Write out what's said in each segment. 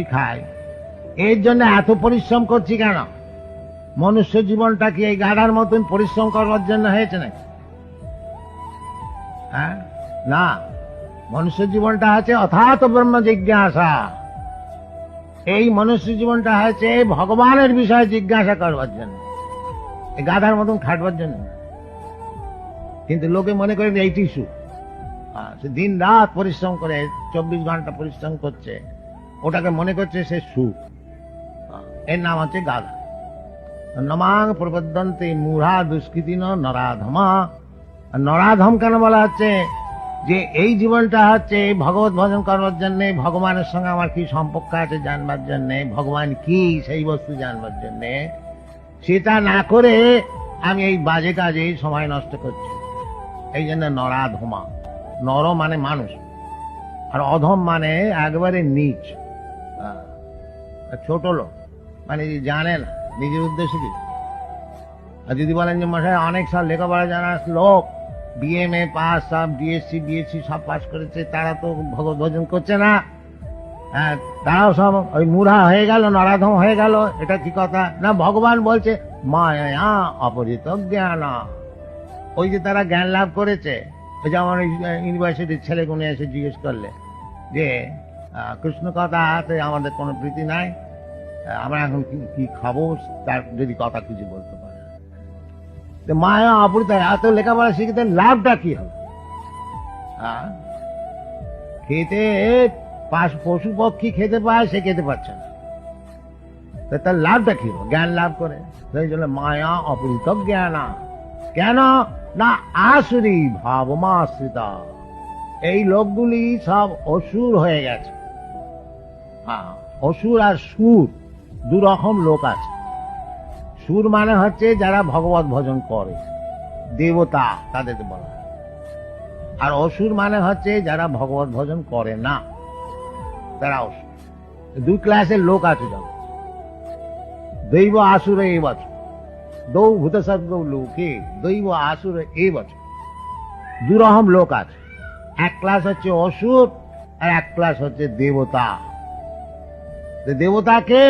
খাই এর জন্য এত পরিশ্রম করছি কেন? মনুষ্য জীবনটা কি এই গাধার মতন পরিশ্রম করবার জন্য হয়েছে নাকি? হ্যাঁ? না। মনুষ্য জীবনটা আছে অথাত ব্রহ্ম জিজ্ঞাসা। এই মনুষ্য জীবনটা হয়েছে ভগবানের বিষয়ে জিজ্ঞাসা করবার জন্য। এই গাধার মতন খাটবার জন্য। কিন্তু লোকে মনে করেন এইটি সুখ। হ্যাঁ, দিন রাত পরিশ্রম করে চব্বিশ ঘণ্টা পরিশ্রম করছে। ওটাকে মনে করছে সে সুখ এর নাম হচ্ছে গাধা। নমাং প্রবদন্তে মূঢ়া দুষ্কৃতি নরাধমা। নরাধম কেন বলা হচ্ছে? যে এই জীবনটা হচ্ছে ভগবত ভজন করবার জন্যে, ভগবানের সঙ্গে আমার কি সম্পর্ক আছে জানবার জন্যে, ভগবান কি সেই বস্তু জানবার জন্যে? সেটা না করে আমি এই বাজে কাজে সময় নষ্ট করছি। এই জন্য নরাধমা। নর মানে মানুষ। আর অধম মানে একবারে নিচ। ছোট লোক। মানে জানে না, নিজের উদ্দেশ্যে কি? আর যদি বলেন যে মশাই, অনেক সাল লেখাপড়া জানা লোক বিএমএ পাস, সব ডিএসসি বিএসসি সব পাস করেছে, তারা তো ভগবত ভজন করছে না। হ্যাঁ তারাও সব ওই মুড়া হয়ে গেল, নরাধম হয়ে গেল, এটা কি কথা? না, ভগবান বলছে, মায়া অপরিত জ্ঞান। ওই যে তারা জ্ঞান লাভ করেছে, ওই যে আমার ইউনিভার্সিটির ছেলেগুলো এসে জিজ্ঞেস করলে, যে কৃষ্ণ কথাতে আমাদের কোনো প্রীতি নাই। আমরা এখন কি- খাব, তার যদি কথা কিছু বলতে পারে। তো মায়া অপরিত এত লেখাপড়া শিখতে লাভটা কি হবে? খেতে পাশ পশু পক্ষী খেতে পায়, সে খেতে পারছে না। তো তার লাভটা কি হবে? জ্ঞান লাভ করে। সেই জন্য মায়া অপরিত জ্ঞানা। কেন? না আসুরি ভাবমাশ্রিতা। এই লোকগুলি সব অসুর হয়ে গেছে। অসুর আর সুর, দু রকম লোক আছে। সুর মানে হচ্ছে যারা ভগবত ভজন করে, দেবতা তাদেরকে বলা আর অসুর মানে হচ্ছে যারা ভগবত ভজন করে না, তারা অসুর। দুই ক্লাসের লোক আছে যখন। দৈব আসুর এই বছর। দৌ ভূত সর্গ লোকে দৈব আসুর এই বছর। দুরকম লোক আছে। এক ক্লাস হচ্ছে অসুর আর এক ক্লাস হচ্ছে দেবতা। তো দেবতাকে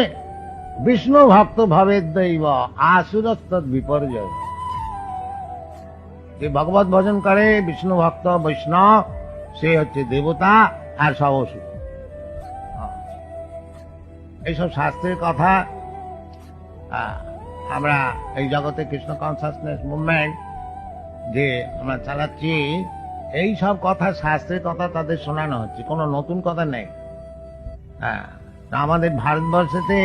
বিষ্ণু ভক্ত ভাবে দৈব আসুরস্তৎ বিপর্যয়। যে ভগবত ভজন করে বিষ্ণু ভক্ত বৈষ্ণব, সে হচ্ছে দেবতা আর সব অসুর। এইসব শাস্ত্রের কথা আমরা এই জগতে কৃষ্ণ কনসাসনেস মুভমেন্ট যে আমরা চালাচ্ছি, এই সব কথা, শাস্ত্রের কথা তাদের শোনানো হচ্ছে। কোনো নতুন কথা নেই। হ্যাঁ আমাদের ভারতবর্ষেতে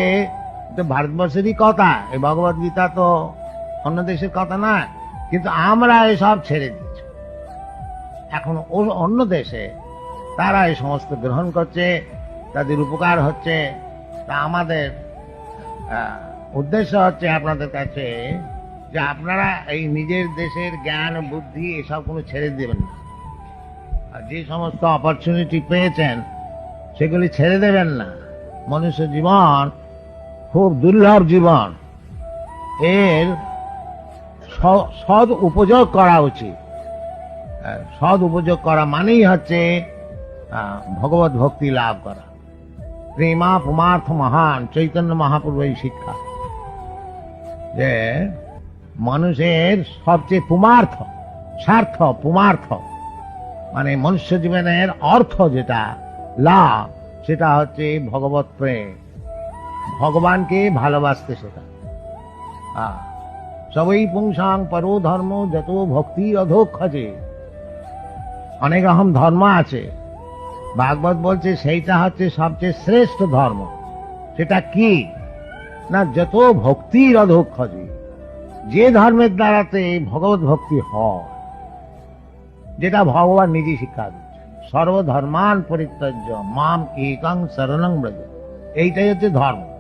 তো ভারতবর্ষেরই কথা, এই ভগবত গীতা তো অন্য দেশের কথা না কিন্তু আমরা এসব ছেড়ে দিচ্ছি এখন অন্য দেশে তারা এই সমস্ত গ্রহণ করছে, তাদের উপকার হচ্ছে, তা আমাদের উদ্দেশ্য হচ্ছে আপনাদের কাছে যে আপনারা এই নিজের দেশের জ্ঞান, বুদ্ধি এসব কোনো ছেড়ে দেবেন না। আর যে সমস্ত অপরচুনিটি পেয়েছেন, সেগুলি ছেড়ে দেবেন না। মনুষ্য জীবন খুব দুর্লভ জীবন। এর সদ উপযোগ করা উচিত। সদ উপযোগ করা মানেই হচ্ছে ভগবত ভক্তি লাভ করা। প্রেমা পুমার্থ মহান, চৈতন্য মহাপ্রভু এই শিক্ষা। যে মানুষের সবচেয়ে পুমার্থ স্বার্থ পুমার্থ মানে মনুষ্য জীবনের অর্থ যেটা, লাভ সেটা হচ্ছে ভগবত প্রেম। ভগবানকে ভালোবাসতে আহ, সবই পুংসাং পরো ধর্ম যত ভক্তি অধোক্ষজে অনেক রকম ধর্ম আছে। ভাগবত বলছে সেইটা হচ্ছে সবচেয়ে শ্রেষ্ঠ ধর্ম। সেটা কি? না যত ভক্তির অধোক্ষজে যে ধর্মের দ্বারাতে ভগবত ভক্তি হয় যেটা ভগবান নিজে শিক্ষা দিচ্ছে সর্বধর্মান পরিত্যাজ্য। মাম একাং শরণং ব্রজ। এইটাই হচ্ছে ধর্ম।